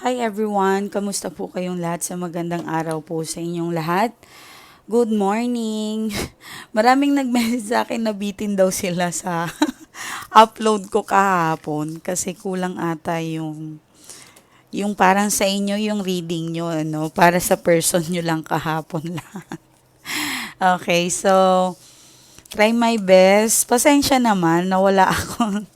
Hi everyone! Kamusta po kayong lahat sa magandang araw po sa inyong lahat? Good morning! Maraming nag-message sa akin na bitin daw sila sa upload ko kahapon kasi kulang ata yung yung parang sa inyo yung reading nyo, ano, para sa person nyo lang kahapon lang. okay, so try my best. Pasensya naman na wala akong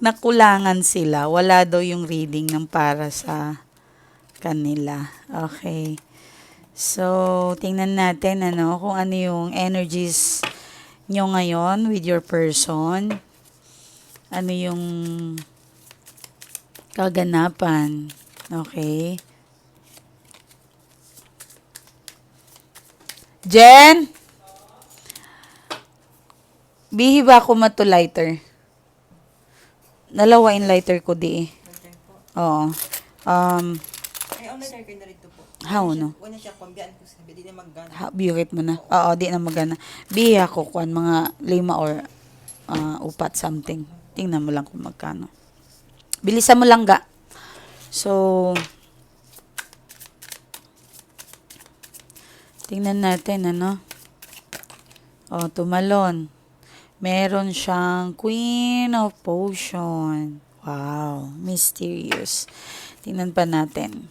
nakulangan sila. Wala daw yung reading ng para sa kanila. Okay. So, tingnan natin ano, kung ano yung energies nyo ngayon with your person. Ano yung kaganapan. Okay. Jen? Bihi ba ako mato lighter? Nalawa in lighter ko di eh. Oo. Um, Ay, online na kayo na rito po. how no? Wala siya, pambiyan ko sabi, di na maggana. Ha, biyukit mo na. Oo, di na magana. Bihi ako kuan mga lima or ah, upat something. Tingnan mo lang kung magkano. Bilisan mo lang ga. So, tingnan natin ano. Oh, tumalon. Meron siyang Queen of Potion. Wow, mysterious. Tingnan pa natin.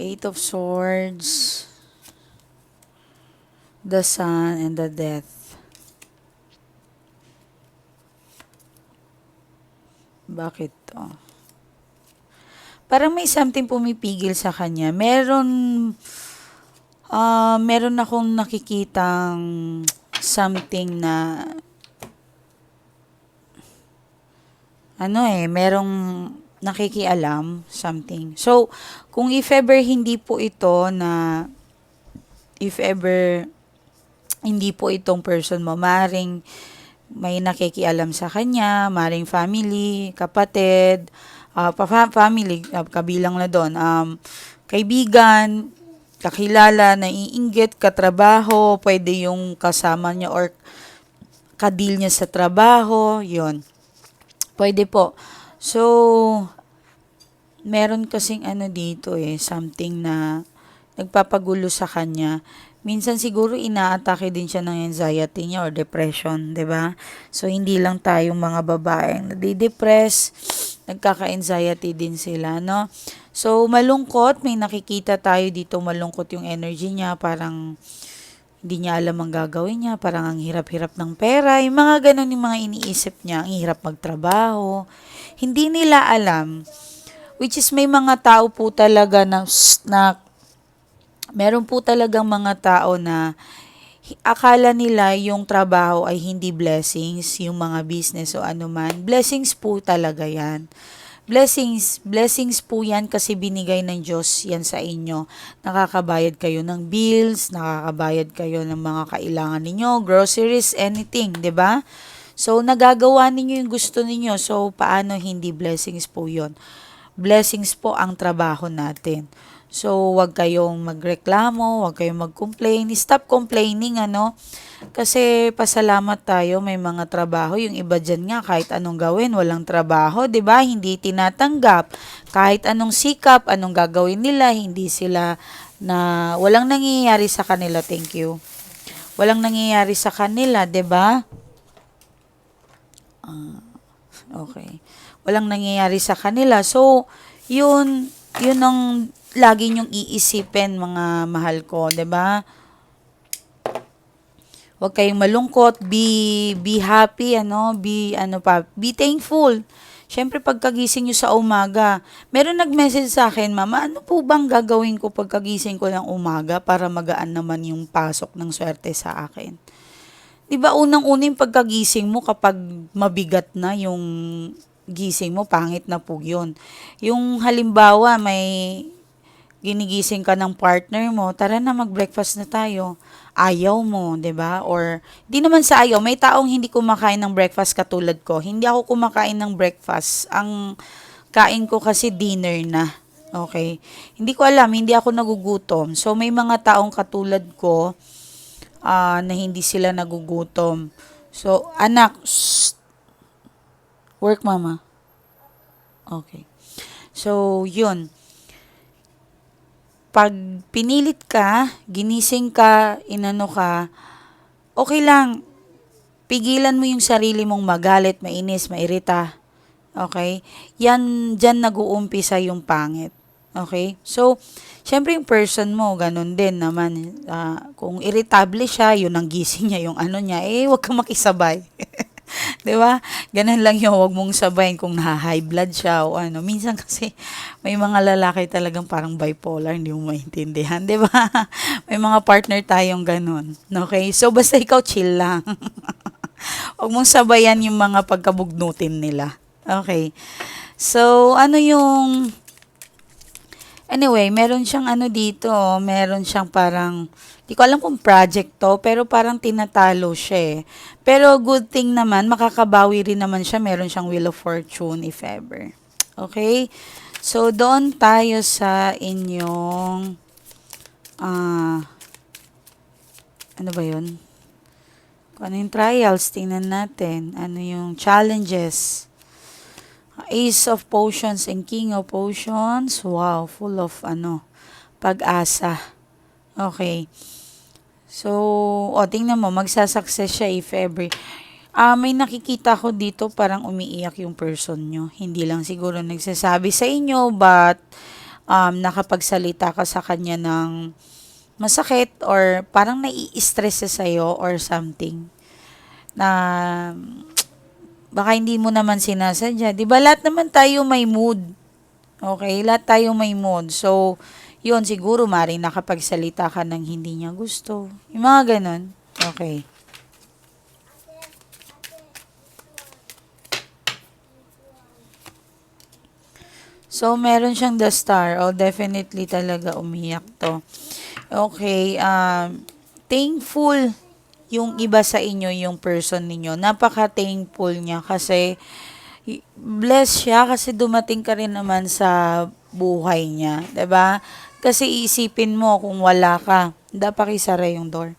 Eight of Swords, the Sun, and the Death. Bakit to? Parang may something pumipigil sa kanya. Meron, ah, meron akong nakikitang something na ano eh, merong nakikialam, something. So, kung if ever hindi po ito na, if ever hindi po itong person mo, maring may nakikialam sa kanya, maring family, kapatid, ah, pa- fa- family, ah, kabilang na doon, um, kaibigan, kakilala, naiinggit, katrabaho, pwede yung kasama niya or kadil niya sa trabaho, yon Pwede po. So, meron kasing ano dito eh, something na nagpapagulo sa kanya. Minsan siguro inaatake din siya ng anxiety niya or depression, 'di ba? So hindi lang tayong mga babaeng nadidepress, nagkaka-anxiety din sila, no? So malungkot, may nakikita tayo dito malungkot yung energy niya, parang hindi niya alam ang gagawin niya, parang ang hirap-hirap ng pera, yung mga ganun yung mga iniisip niya, ang hirap magtrabaho. Hindi nila alam, which is may mga tao po talaga na, na meron po talagang mga tao na akala nila yung trabaho ay hindi blessings, yung mga business o ano man. Blessings po talaga yan. Blessings, blessings po yan kasi binigay ng Diyos yan sa inyo. Nakakabayad kayo ng bills, nakakabayad kayo ng mga kailangan ninyo, groceries, anything, 'di ba? So, nagagawa ninyo yung gusto ninyo. So, paano hindi blessings po yon Blessings po ang trabaho natin. So, wag kayong magreklamo, wag kayong mag-complain. Stop complaining, ano? Kasi pasalamat tayo, may mga trabaho. Yung iba dyan nga, kahit anong gawin, walang trabaho, ba Hindi tinatanggap. Kahit anong sikap, anong gagawin nila, hindi sila na, walang nangyayari sa kanila, thank you. Walang nangyayari sa kanila, ba Ah, okay. Walang nangyayari sa kanila. So, yun, yun ang lagi nyong iisipin, mga mahal ko, 'di ba Huwag kayong malungkot, be be happy, ano, be ano pa, be thankful. Siyempre pagkagising niyo sa umaga, meron nag-message sa akin, Mama, ano po bang gagawin ko pagkagising ko ng umaga para magaan naman yung pasok ng swerte sa akin? 'Di ba unang-uning pagkagising mo kapag mabigat na yung gising mo, pangit na po 'yun. Yung halimbawa may ginigising ka ng partner mo, tara na mag-breakfast na tayo. Ayaw mo, 'di ba? Or di naman sa ayaw, may taong hindi kumakain ng breakfast katulad ko. Hindi ako kumakain ng breakfast. Ang kain ko kasi dinner na. Okay? Hindi ko alam, hindi ako nagugutom. So may mga taong katulad ko ah, na hindi sila nagugutom. So, anak, shh, Work, mama? Okay. So, yun. Pag pinilit ka, ginising ka, inano ka, okay lang. Pigilan mo yung sarili mong magalit, mainis, mairita. Okay? Yan, dyan nag-uumpisa yung pangit. Okay? So, syempre yung person mo, ganun din naman. Ah, kung irritable siya, yun ang gising niya, yung ano niya, eh, wag kang makisabay. 'Di ba? Ganun lang yung wag mong sabayin kung na-high blood siya o ano. Minsan kasi may mga lalaki talagang parang bipolar, hindi mo maintindihan, 'di ba? may mga partner tayong ganun. Okay? So basta ikaw chill lang. wag mong sabayan yung mga pagkabugnutin nila. Okay. So, ano yung Anyway, meron siyang ano dito, meron siyang parang, di ko alam kung project to, pero parang tinatalo siya eh. Pero good thing naman, makakabawi rin naman siya, meron siyang Wheel of Fortune if ever. Okay? So, doon tayo sa inyong, ah, ano ba yun? Kung ano yung trials, tingnan natin. Ano yung challenges. Ace of Potions and King of Potions. Wow, full of ano, pag-asa. Okay. So, o, tingnan mo, magsasucess siya if ever. Ah, may nakikita ko dito parang umiiyak yung person nyo. Hindi lang siguro nagsasabi sa inyo, but um, nakapagsalita ka sa kanya ng masakit or parang nai-stress siya sa'yo or something. Na baka hindi mo naman sinasadya. 'Di ba lahat naman tayo may mood. Okay, lahat tayo may mood. So, yun siguro maring nakapagsalita ka ng hindi niya gusto. Yung mga ganun. Okay. So, meron siyang the star. Oh, definitely talaga umiyak to. Okay, um, thankful yung iba sa inyo, yung person ninyo. Napaka-thankful niya kasi blessed siya kasi dumating ka rin naman sa buhay niya. ba? Kasi isipin mo kung wala ka, dapat isara yung door.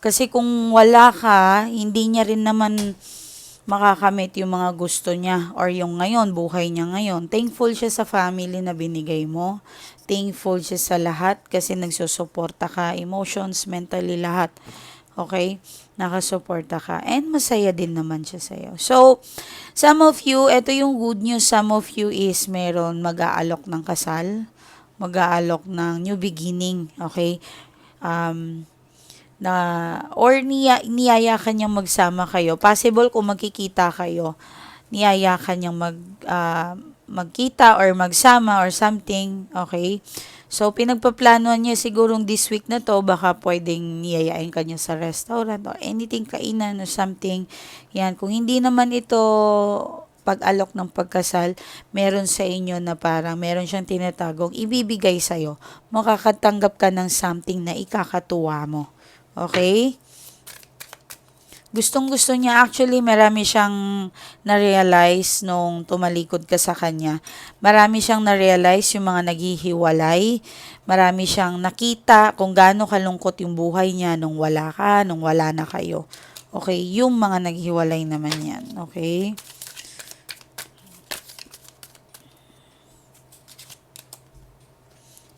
Kasi kung wala ka, hindi niya rin naman makakamit yung mga gusto niya or yung ngayon, buhay niya ngayon. Thankful siya sa family na binigay mo. Thankful siya sa lahat kasi nagsusuporta ka, emotions, mentally, lahat. Okay? Nakasuporta ka. And masaya din naman siya sa'yo. So, some of you, ito yung good news. Some of you is meron mag-aalok ng kasal. Mag-aalok ng new beginning. Okay? Um, na or niya, niyaya ka niyang magsama kayo. Possible kung magkikita kayo, niyaya ka niyang mag, ah, magkita or magsama or something. Okay? So, pinagpaplanuhan niya sigurong this week na to, baka pwedeng niyayain ka niya sa restaurant or anything kainan or something. Yan. Kung hindi naman ito pag-alok ng pagkasal, meron sa inyo na parang meron siyang tinatagong ibibigay sa'yo. Makakatanggap ka ng something na ikakatuwa mo. Okay? Gustong gusto niya, actually marami siyang na-realize nung tumalikod ka sa kanya. Marami siyang na-realize yung mga naghihiwalay. Marami siyang nakita kung gaano kalungkot yung buhay niya nung wala ka, nung wala na kayo. Okay, yung mga naghiwalay naman yan. Okay?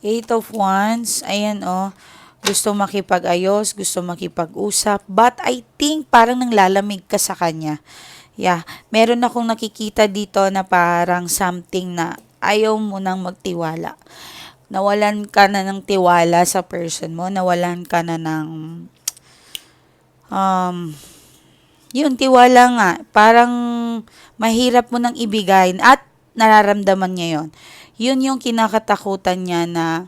Eight of Wands, ayan oh, gusto makipag-ayos, gusto makipag-usap, but I think parang nanglalamig ka sa kanya. Yeah, meron akong nakikita dito na parang something na ayaw mo nang magtiwala. Nawalan ka na ng tiwala sa person mo, nawalan ka na ng um, yun, tiwala nga. Parang mahirap mo nang ibigay at nararamdaman niya yon. Yun yung kinakatakutan niya na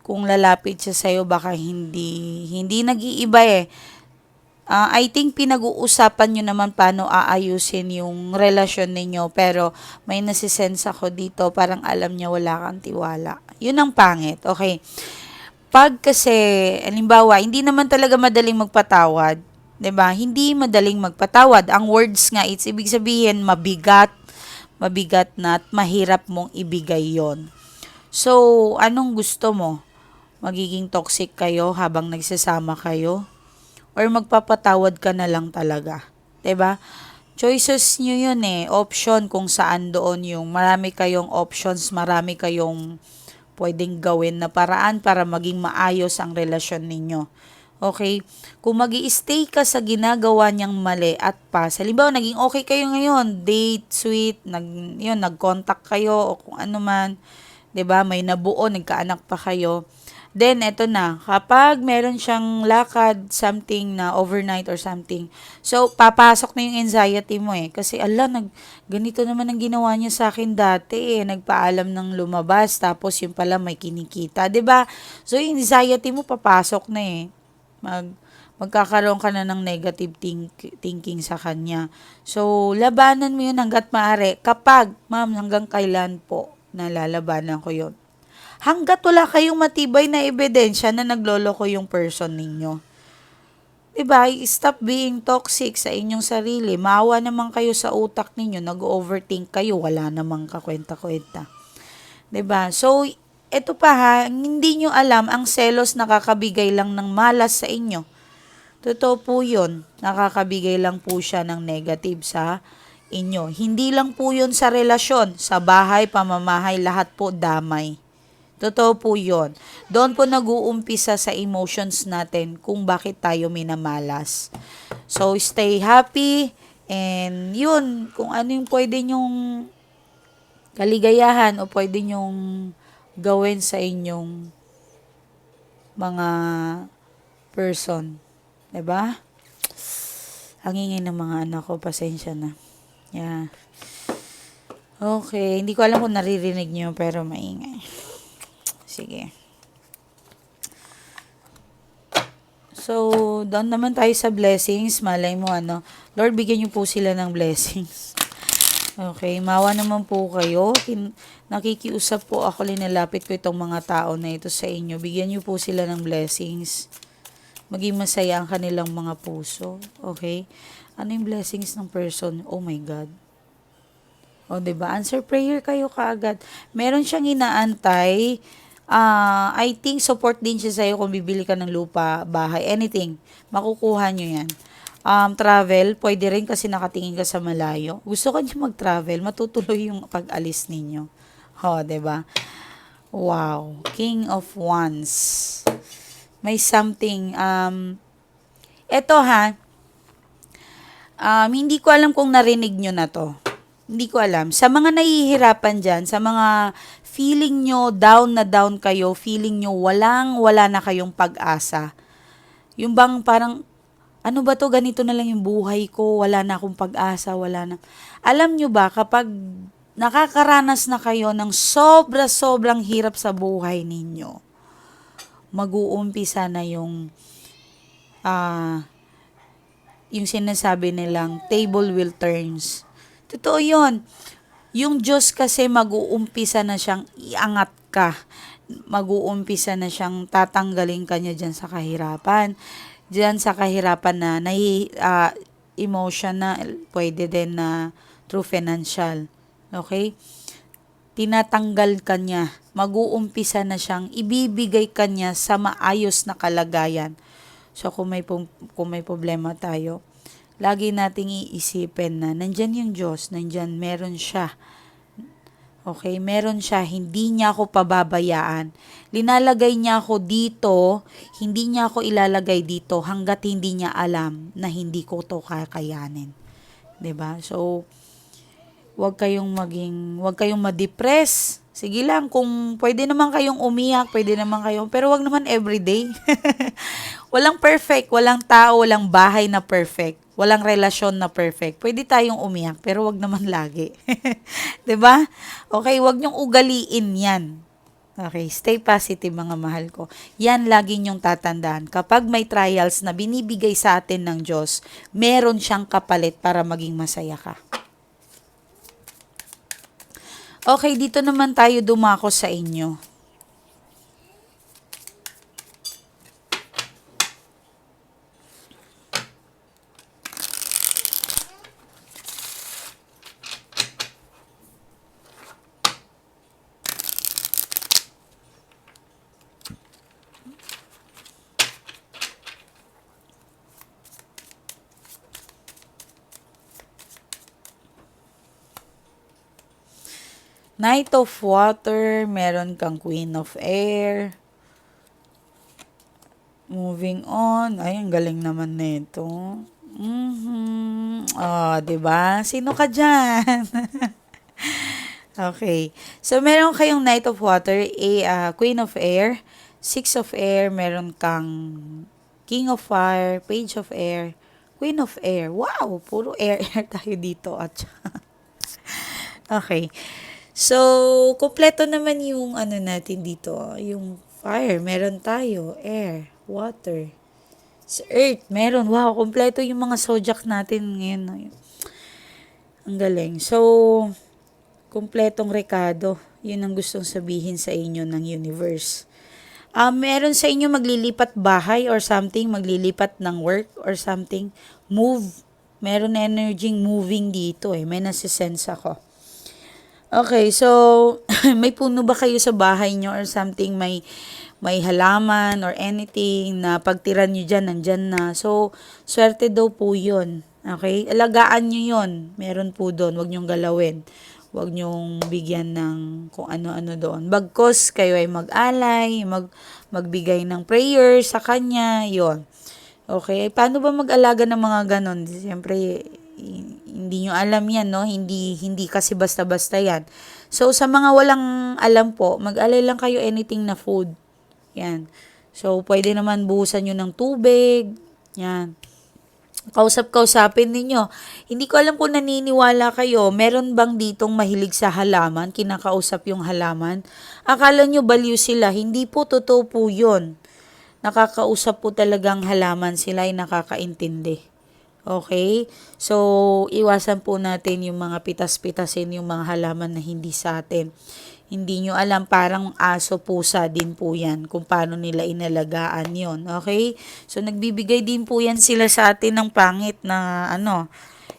kung lalapit siya sa'yo, baka hindi, hindi nag-iiba eh. Ah, I think pinag-uusapan nyo naman paano aayusin yung relasyon ninyo, pero may nasisense ako dito, parang alam niya wala kang tiwala. Yun ang pangit, okay. Pag kasi, halimbawa, hindi naman talaga madaling magpatawad, 'di ba? Hindi madaling magpatawad. Ang words nga, it's ibig sabihin mabigat, mabigat na at mahirap mong ibigay 'yon. So, anong gusto mo? Magiging toxic kayo habang nagsasama kayo? Or magpapatawad ka na lang talaga? ba? choices nyo yun eh. Option kung saan doon yung marami kayong options, marami kayong pwedeng gawin na paraan para maging maayos ang relasyon ninyo. Okay? Kung mag stay ka sa ginagawa niyang mali at pas, halimbawa, naging okay kayo ngayon, date, sweet, nag, yun, nag-contact kayo o kung ano man, ba may nabuo, nagkaanak pa kayo. Then, eto na, kapag meron siyang lakad, something na overnight or something, so, papasok na yung anxiety mo eh. Kasi, ala, nag, ganito naman ang ginawa niya sa akin dati eh. Nagpaalam ng lumabas, tapos yung pala may kinikita, ba So, yung anxiety mo, papasok na eh. Mag, magkakaroon ka na ng negative think, thinking sa kanya. So, labanan mo yun hanggat maaari. Kapag, ma'am, hanggang kailan po nalalabanan ko yun? Hanggat wala kayong matibay na ebidensya na nagloloko yung person ninyo. Diba? Stop being toxic sa inyong sarili. Maawa naman kayo sa utak ninyo. Nag-overthink kayo. Wala namang kakwenta-kwenta. 'Di ba? So, ito pa ha, hindi nyo alam, ang selos nakakabigay lang ng malas sa inyo. Totoo po yun. Nakakabigay lang po siya ng negative sa inyo. Hindi lang po yun sa relasyon, sa bahay, pamamahay, lahat po damay. Totoo po yun. Doon po nag-uumpisa sa emotions natin kung bakit tayo minamalas. So, stay happy and yun, kung ano yung pwede nyong kaligayahan o pwede nyong gawin sa inyong mga person. ba? Ang ingay ng mga anak ko, pasensya na. Yeah. Okay, hindi ko alam kung naririnig niyo pero maingay. Sige. So, doon naman tayo sa blessings. Malay mo, ano. Lord, bigyan niyo po sila ng blessings. Okay, mawa naman po kayo. Kin- nakikiusap po ako, linalapit ko itong mga tao na ito sa inyo. Bigyan niyo po sila ng blessings. Maging masaya ang kanilang mga puso. Okay? Ano yung blessings ng person? Oh my God. O, 'di ba? Answer prayer kayo kaagad. Meron siyang inaantay. Ah, I think support din siya sa'yo kung bibili ka ng lupa, bahay, anything. Makukuha nyo yan. Um, travel, pwede rin kasi nakatingin ka sa malayo. Gusto ka niyo mag-travel, matutuloy yung pag-alis ninyo. Ho, 'di ba? Wow, King of Wands. May something um eto ha. Um, hindi ko alam kung narinig nyo na to. Hindi ko alam. Sa mga nahihirapan dyan, sa mga feeling nyo down na down kayo, feeling nyo walang wala na kayong pag-asa. Yung bang parang, ano ba to, ganito na lang yung buhay ko, wala na akong pag-asa, wala na. Alam nyo ba, kapag nakakaranas na kayo ng sobra-sobrang hirap sa buhay ninyo, mag-uumpisa na yung ah yung sinasabi nilang table will turns. Totoo yun. Yung Diyos kasi mag-uumpisa na siyang iangat ka. Mag-uumpisa na siyang tatanggalin ka niya dyan sa kahirapan. Dyan sa kahirapan na nahi, ah, emotional, pwede din na through financial. Okay? Tinatanggal ka niya. Mag-uumpisa na siyang ibibigay ka niya sa maayos na kalagayan. So, kung may, kung may problema tayo, lagi nating iisipin na nandyan yung Diyos, nandyan, meron siya. Okay, meron siya, hindi niya ako pababayaan. Linalagay niya ako dito, hindi niya ako ilalagay dito hanggat hindi niya alam na hindi ko to kakayanin. 'Di ba? So, wag kayong maging, wag kayong ma-depress. Sige lang, kung pwede naman kayong umiyak, pwede naman kayong, pero wag naman everyday. walang perfect, walang tao, walang bahay na perfect, walang relasyon na perfect. Pwede tayong umiyak, pero wag naman lagi. 'Di ba? Okay, wag niyong ugaliin 'yan. Okay, stay positive mga mahal ko. Yan lagi niyong tatandaan. Kapag may trials na binibigay sa atin ng Diyos, meron siyang kapalit para maging masaya ka. Okay, dito naman tayo dumako sa inyo. Knight of Water, meron kang Queen of Air. Moving on. Ay, ang galing naman nito. Mhm. Oh, 'di ba? Sino ka diyan? okay. So meron kayong Knight of Water, a ah, Queen of Air, Six of Air, meron kang King of Fire, Page of Air, Queen of Air. Wow, puro air air tayo dito at Okay. So, kumpleto naman yung ano natin dito, yung fire, meron tayo, air, water, sa earth, meron. Wow, kumpleto yung mga zodiac natin ngayon. Ang galing. So, kumpletong rekado. Yun ang gustong sabihin sa inyo ng universe. Ah, meron sa inyo maglilipat bahay or something, maglilipat ng work or something, move. Meron energy moving dito eh. May nasisense ako. Okay, so may puno ba kayo sa bahay nyo or something, may may halaman or anything na pagtiran nyo dyan, nandyan na. So, swerte daw po yun. Okay? Alagaan nyo yun. Meron po doon. Huwag nyong galawin. Huwag nyong bigyan ng kung ano-ano doon. Bagkos kayo ay mag-alay, mag, magbigay ng prayer sa kanya, yon Okay? Paano ba mag-alaga ng mga ganon? Siyempre, hindi nyo alam yan, no? Hindi, hindi kasi basta-basta yan. So, sa mga walang alam po, mag-alay lang kayo anything na food. Yan. So, pwede naman buhusan nyo ng tubig. Yan. Kausap-kausapin ninyo. Hindi ko alam kung naniniwala kayo, meron bang ditong mahilig sa halaman, kinakausap yung halaman? Akala nyo baliw sila, hindi po totoo po yun. Nakakausap po talagang halaman sila ay nakakaintindi. Okay? So, iwasan po natin yung mga pitas-pitasin yung mga halaman na hindi sa atin. Hindi nyo alam, parang aso pusa din po yan kung paano nila inalagaan yon Okay? So, nagbibigay din po yan sila sa atin ng pangit na ano,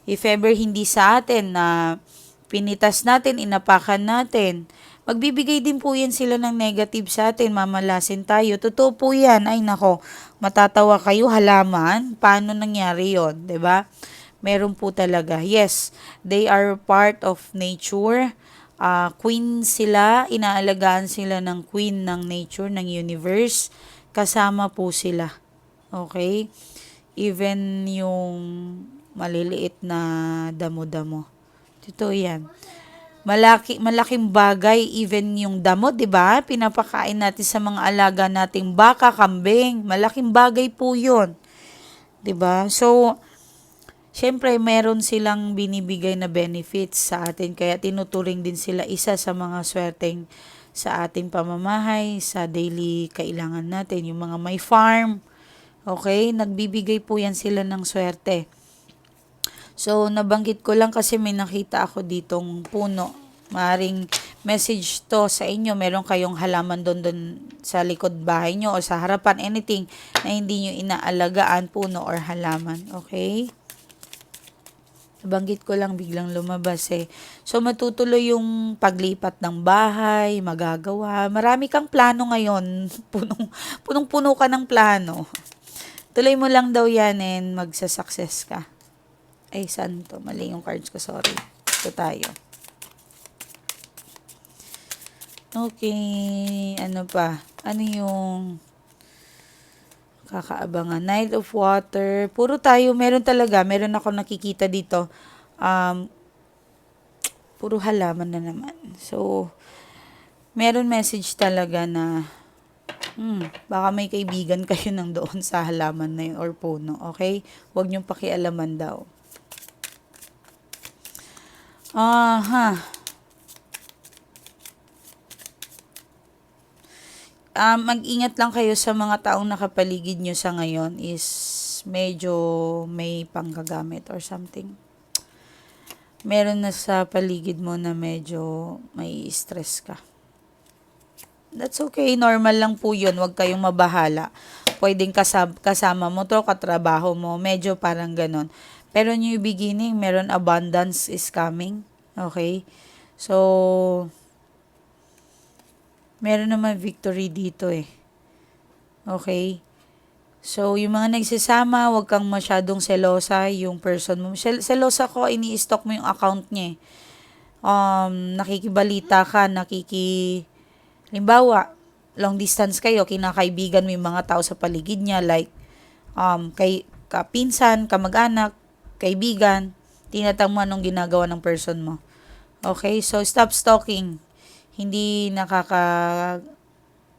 if ever hindi sa atin na pinitas natin, inapakan natin, magbibigay din po yan sila ng negative sa atin, mamalasin tayo. Totoo po yan. Ay nako, matatawa kayo, halaman. Paano nangyari yon 'di ba? Meron po talaga. Yes, they are part of nature. Ah, queen sila, inaalagaan sila ng queen ng nature, ng universe. Kasama po sila. Okay? Even yung maliliit na damo-damo. Totoo yan. Malaki, malaking bagay, even yung damo, di ba? Pinapakain natin sa mga alaga nating baka, kambing. Malaking bagay po yun. Di ba? So, syempre, meron silang binibigay na benefits sa atin. Kaya tinuturing din sila isa sa mga swerteng sa ating pamamahay, sa daily kailangan natin. Yung mga may farm, okay? Nagbibigay po yan sila ng swerte. So, nabanggit ko lang kasi may nakita ako ditong puno. Maring message to sa inyo. Meron kayong halaman doon doon sa likod bahay nyo o sa harapan. Anything na hindi nyo inaalagaan, puno or halaman. Okay? Nabanggit ko lang biglang lumabas eh. So, matutuloy yung paglipat ng bahay, magagawa. Marami kang plano ngayon. Punong, punong-puno ka ng plano. Tuloy mo lang daw yan and magsa-success ka. Ay, saan to? Mali yung cards ko, sorry. Ito tayo. Okay, ano pa? Ano yung kakaabangan? Knight of Water. Puro tayo, meron talaga. Meron ako nakikita dito. Um, puro halaman na naman. So, meron message talaga na Hmm, baka may kaibigan kayo nang doon sa halaman na yun or puno, okay? Huwag niyong pakialaman daw. Aha. Ah, mag-ingat lang kayo sa mga taong nakapaligid nyo sa ngayon is medyo may panggagamit or something. Meron na sa paligid mo na medyo may stress ka. That's okay. Normal lang po yun. Huwag kayong mabahala. Pwedeng kasama mo to, katrabaho mo. Medyo parang ganon. Pero new beginning, meron abundance is coming. Okay? So, meron naman victory dito eh. Okay? So, yung mga nagsasama, huwag kang masyadong selosa yung person mo. Sel- selosa ko, ini-stock mo yung account niya eh. um, nakikibalita ka, nakiki, limbawa, long distance kayo, kinakaibigan mo yung mga tao sa paligid niya, like, um, kay, kapinsan, kamag-anak, kaibigan, tinatang mo anong ginagawa ng person mo. Okay, so stop stalking. Hindi nakaka,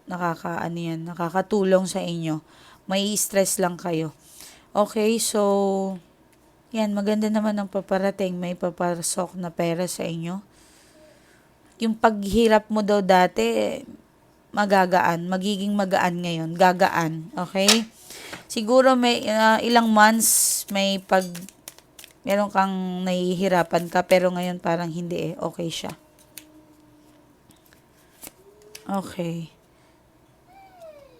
nakaka, ano yan, nakakatulong sa inyo. May stress lang kayo. Okay, so, yan, maganda naman ang paparating. May paparasok na pera sa inyo. Yung paghirap mo daw dati, magagaan. Magiging magaan ngayon. Gagaan. Okay? Siguro may uh, ilang months may pag meron kang nahihirapan ka pero ngayon parang hindi eh. Okay siya. Okay.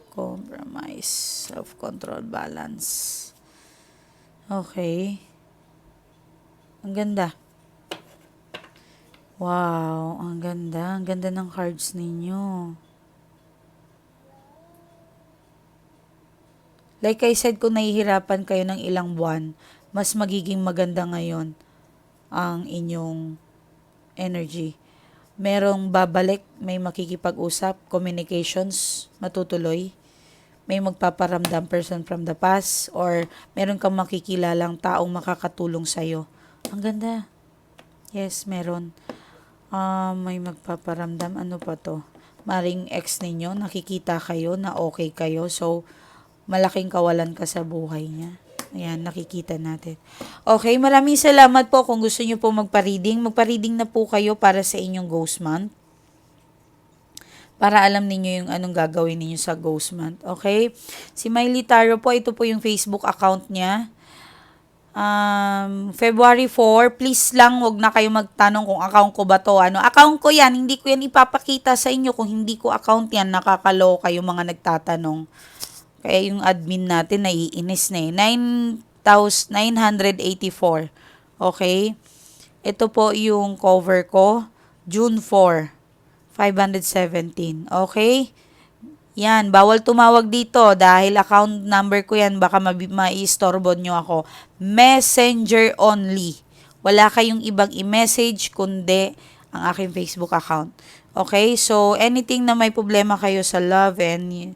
Compromise. Self-control balance. Okay. Ang ganda. Wow, ang ganda. Ang ganda ng cards ninyo. Like I said, kung nahihirapan kayo ng ilang buwan, mas magiging maganda ngayon ang inyong energy. Merong babalik, may makikipag-usap, communications, matutuloy. May magpaparamdam person from the past or meron kang makikilalang taong makakatulong sa'yo. Ang ganda. Yes, meron. Ah, may magpaparamdam. Ano pa to? Maring ex ninyo, nakikita kayo na okay kayo. So, malaking kawalan ka sa buhay niya. Ayan, nakikita natin. Okay, maraming salamat po kung gusto niyo po magpa-reading. Magpa-reading na po kayo para sa inyong ghost month. Para alam ninyo yung anong gagawin ninyo sa ghost month. Okay? Si Miley Taro po, ito po yung Facebook account niya. Um, February 4, please lang wag na kayo magtanong kung account ko ba to. Ano, account ko yan, hindi ko yan ipapakita sa inyo kung hindi ko account yan, nakakalo kayo mga nagtatanong. Kaya yung admin natin naiinis na eh. 9,984. Okay? Ito po yung cover ko. June 4. 517. Okay? Yan, bawal tumawag dito dahil account number ko yan, baka maistorbo nyo ako. Messenger only. Wala kayong ibang i-message kundi ang aking Facebook account. Okay? So, anything na may problema kayo sa love and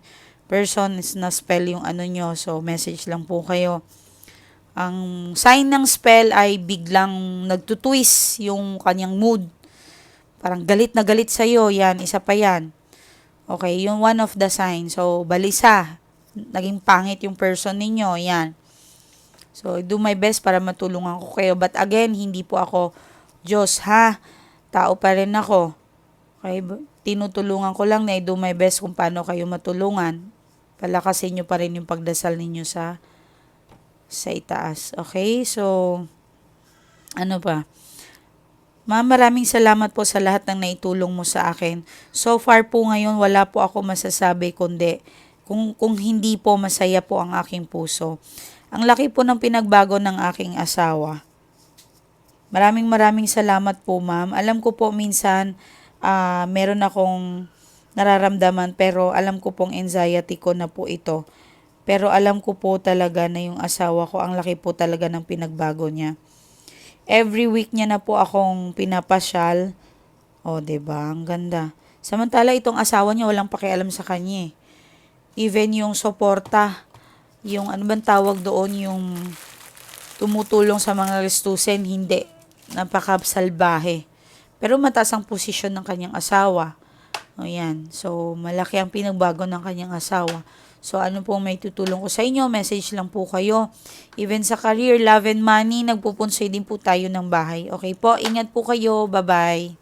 y- person is na spell yung ano nyo. So, message lang po kayo. Ang sign ng spell ay biglang nagtutwist yung kanyang mood. Parang galit na galit sa'yo. Yan, isa pa yan. Okay, yung one of the sign. So, balisa. Naging pangit yung person ninyo. Yan. So, I do my best para matulungan ko kayo. But again, hindi po ako Diyos, ha? Tao pa rin ako. Okay? Tinutulungan ko lang na i do my best kung paano kayo matulungan. Palakasin nyo pa rin yung pagdasal ninyo sa sa itaas. Okay? So, ano pa? Ma'am, maraming salamat po sa lahat ng naitulong mo sa akin. So far po ngayon, wala po ako masasabi kundi kung, kung hindi po masaya po ang aking puso. Ang laki po ng pinagbago ng aking asawa. Maraming maraming salamat po ma'am. Alam ko po minsan ah, meron akong nararamdaman pero alam ko pong anxiety ko na po ito. Pero alam ko po talaga na yung asawa ko, ang laki po talaga ng pinagbago niya. Every week niya na po akong pinapasyal. O, oh, ba Ang ganda. Samantala, itong asawa niya walang pakialam sa kanya. eh. Even yung suporta, yung ano bang tawag doon, yung tumutulong sa mga restusen, hindi. Napakasalbahe. Pero mataas ang posisyon ng kanyang asawa. O yan. So, malaki ang pinagbago ng kanyang asawa. So, ano po may tutulong ko sa inyo? Message lang po kayo. Even sa career, love and money, nagpupunsoy din po tayo ng bahay. Okay po? Ingat po kayo. Bye-bye.